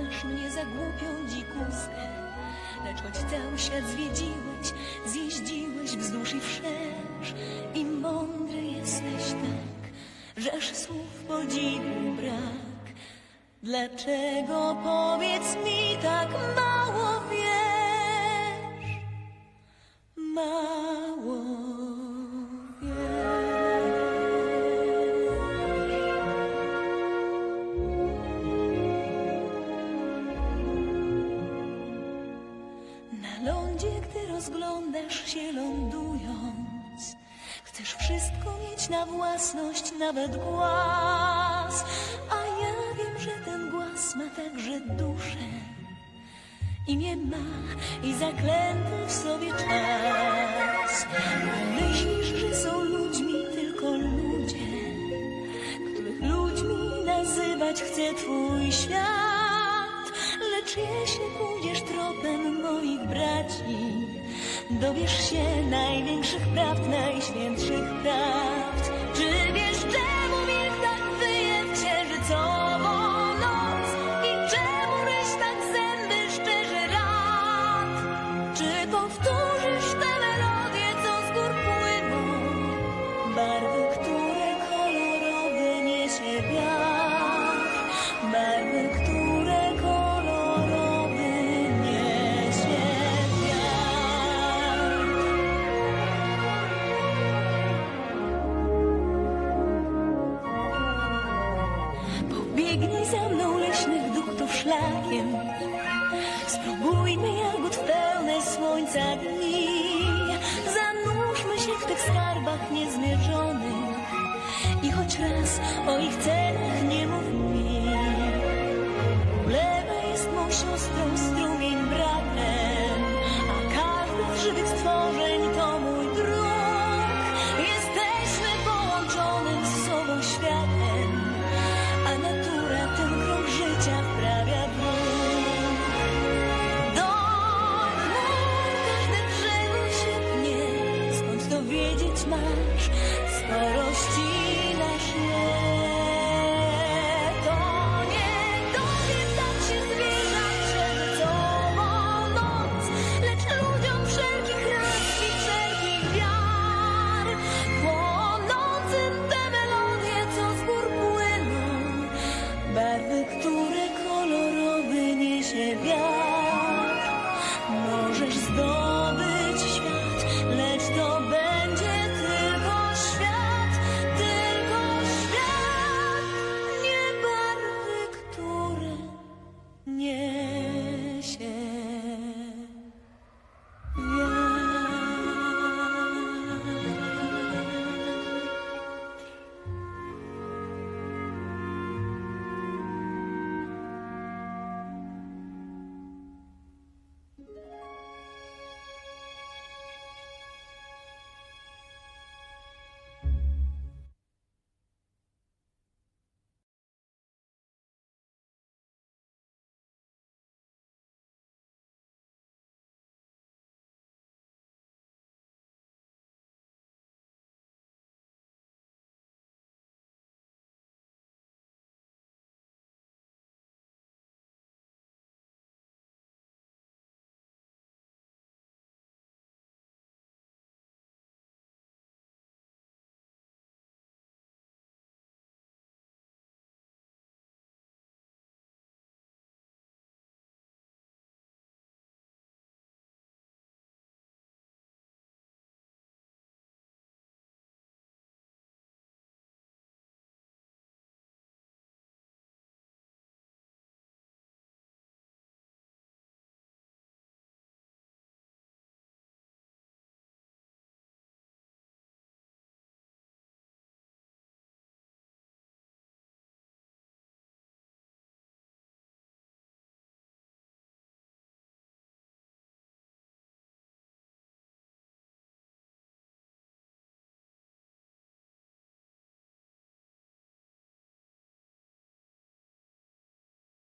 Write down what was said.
Uważasz mnie za głupią dzikuskę, lecz choć cały świat zwiedziłeś, zjeździłeś wzdłuż i wszerz i mądry jesteś tak, że aż słów podziwu brak. Dlaczego powiedz mi tak mało wiesz? Rozglądasz się lądując, chcesz wszystko mieć na własność, nawet głaz. A ja wiem, że ten głaz ma także duszę. Imię ma i zaklęty w sobie czas. Myślisz, że są ludźmi tylko ludzie, których ludźmi nazywać chce twój świat. Jeśli pójdziesz tropem moich braci, dowiesz się największych prawd, najświętszych Pobiegnij za mną leśnych duchtów szlakiem. Spróbujmy jagód w pełne słońca dni. Zanurzmy się w tych skarbach niezmierzonych. I choć raz o ich cenach nie mów mi Ulewa jest mą siostrą, masz starości.